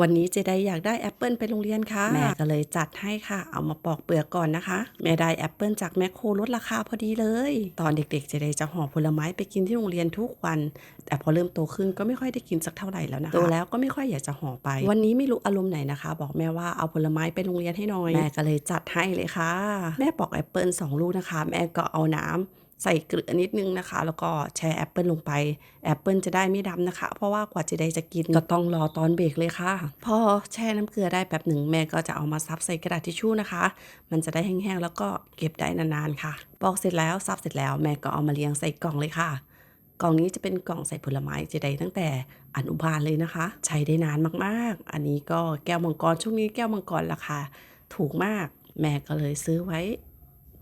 วันนี้เจไดอยากได้แอปเปิลไปโรงเรียนค่ะ แม่ก็เลยจัดให้ค่ะ เอามาปอกเปลือกก่อนนะคะ แม่ได้แอปเปิลจากแมคโครลดราคาพอดีเลย ตอนเด็กๆเจไดจะห่อผลไม้ไปกินที่โรงเรียนทุกวัน แต่พอเริ่มโตขึ้นก็ไม่ค่อยได้กินสักเท่าไหร่แล้วนะคะโตแล้วก็ไม่ค่อยอยากจะห่อไป วันนี้ไม่รู้อารมณ์ไหนนะคะ บอกแม่ว่าเอาผลไม้ไปโรงเรียนให้หน่อย แม่ก็เลยจัดให้เลยค่ะ แม่ปอกแอปเปิลสองลูกนะคะ แม่ก็เอาน้ำ ใส่เกลือนิดนึงนะคะ แล้วก็แช่แอปเปิลลงไปแอปเปิลจะได้ไม่ดำนะคะ เพราะว่ากว่าจะได้จะกินก็ต้องรอตอนเบรกเลยค่ะ พอแช่น้ำเกลือได้แบบหนึ่งแม่ก็จะเอามาซับใส่กระดาษทิชชู่นะคะ มันจะได้แห้งๆแล้วก็เก็บได้นานๆค่ะปอกเสร็จแล้วซับเสร็จแล้วแม่ก็เอามาเรียงใส่กล่องเลยค่ะกล่องนี้จะเป็นกล่องใส่ผลไม้เจไดตั้งแต่อนุบาลเลยนะคะ ใช้ได้นานมากๆ อันนี้ก็แก้วมังกรช่วงนี้แก้วมังกรราคาถูกมาก แม่ก็เลยซื้อไว้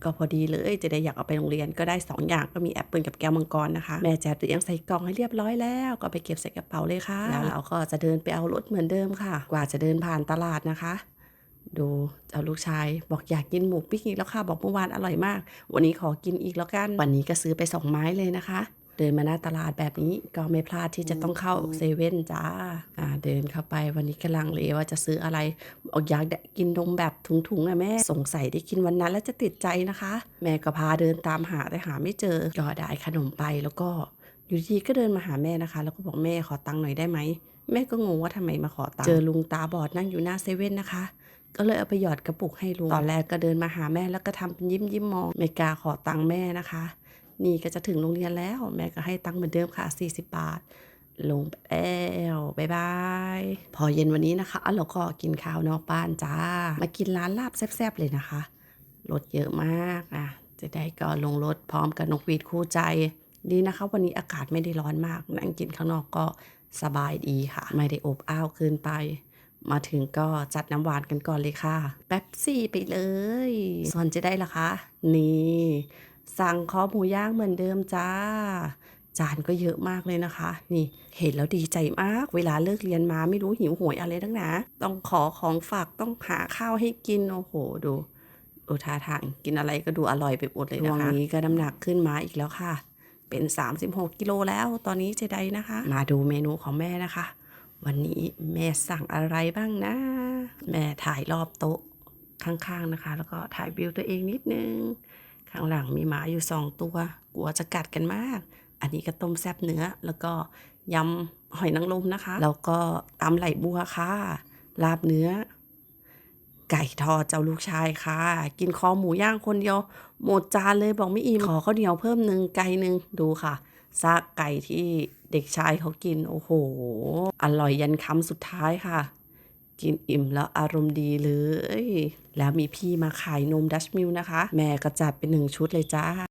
ก็พอดีเลยจะได้อยากเอาไปโรงเรียนก็ได้ 2 อย่างก็มีแอปเปิลกับแก้วมังกรนะคะแม่แจกเตรียมใส่กล่องให้เรียบร้อยแล้วก็ไปเก็บใส่กระเป๋าเลยค่ะ แล้วเราก็จะเดินไปเอารถเหมือนเดิมค่ะ กว่าจะเดินผ่านตลาดนะคะ ดูเอาลูกชายบอกอยากกินหมูปิ้งอีกแล้วค่ะบอกเมื่อวานอร่อยมาก วันนี้ขอกินอีกแล้วกันวันนี้ก็ซื้อไปสองไม้เลยนะคะ เดินมาหน้าตลาดแบบนี้ก็ไม่พลาดที่จะต้องเข้าเซเว่นจ้าอ่า เดินเข้าไปวันนี้กำลังเลยว่าจะซื้ออะไรบอกอยากได้กินนมแบบถุงๆอะแม่สงสัยได้กินวันนั้นแล้วจะติดใจนะคะ แม่ก็พาเดินตามหาแต่หาไม่เจอก็ได้ขนมไปแล้วก็อยู่ดีๆก็เดินมาหาแม่นะคะ แล้วก็บอกแม่ขอตังค์หน่อยได้ไหมแม่ก็งงว่าทำไมมาขอตังค์เจอลุงตาบอดนั่งอยู่หน้าเซเว่นนะคะก็เลยเอาไปหยอดกระปุกให้ลุงตอนแรกก็เดินมาหาแม่แล้วก็ทำเป็นยิ้มยิ้มมองไม่กล้าขอตังค์แม่นะคะ นี่ก็จะถึงโรงเรียนแล้ว แม่ก็ให้ตังค์เหมือนเดิมค่ะ 40 บาท ลงไปแล้วบายบาย พอเย็นวันนี้นะคะอะเราก็กินข้าวนอกบ้านจ้า มากินร้านลาบแซ่บๆเลยนะคะรถเยอะมากอะจะได้ก็ลงรถพร้อมกับนกหวีดคู่ใจดีนะคะ วันนี้อากาศไม่ได้ร้อนมาก นั่งกินข้างนอกก็สบายดีค่ะ ไม่ได้อบอ้าวเกินไป มาถึงก็จัดน้ำหวานกันก่อนเลยค่ะ แป๊บซี่ไปเลย ส่วนจะได้ละคะ นี่ สั่งคอหมูย่างเหมือนเดิมจ้า จานก็เยอะมากเลยนะคะ นี่เห็นแล้วดีใจมาก เวลาเลิกเรียนมาไม่รู้หิวโหวยอะไรทั้งนะต้องขอของฝากต้องหาข้าวให้กินโอ้โหดูดูท่าทางกินอะไรก็ดูอร่อยไปหมดเลยนะคะวันนี้ก็น้ำหนักขึ้นมาอีกแล้วค่ะ เป็น 36 กิโลแล้วตอนนี้เจไดนะคะ มาดูเมนูของแม่นะคะ วันนี้แม่สั่งอะไรบ้างนะ แม่ถ่ายรอบโต๊ะข้างๆนะคะ แล้วก็ถ่ายวิวตัวเองนิดนึงข้างหลังมีหมาอยู่สองตัว กลัวจะกัดกันมาก อันนี้ก็ต้มแซบเนื้อ แล้วก็ยำหอยนางรมนะคะ แล้วก็ตำไหลบัวค่ะ ลาบเนื้อ ไก่ทอดเจ้าลูกชายค่ะ กินคอหมูย่างคนเดียว หมดจานเลยบอกไม่อิ่มขอข้าวเหนียวเพิ่มหนึ่งไก่หนึ่งดูค่ะซากไก่ที่เด็กชายเขากิน โอ้โห อร่อยยันคำสุดท้ายค่ะ กินอิ่มแล้วอารมณ์ดีเลย แล้วมีพี่มาขายนมดัชมิลนะคะ แม่ก็จัดเป็นหนึ่งชุดเลยจ้า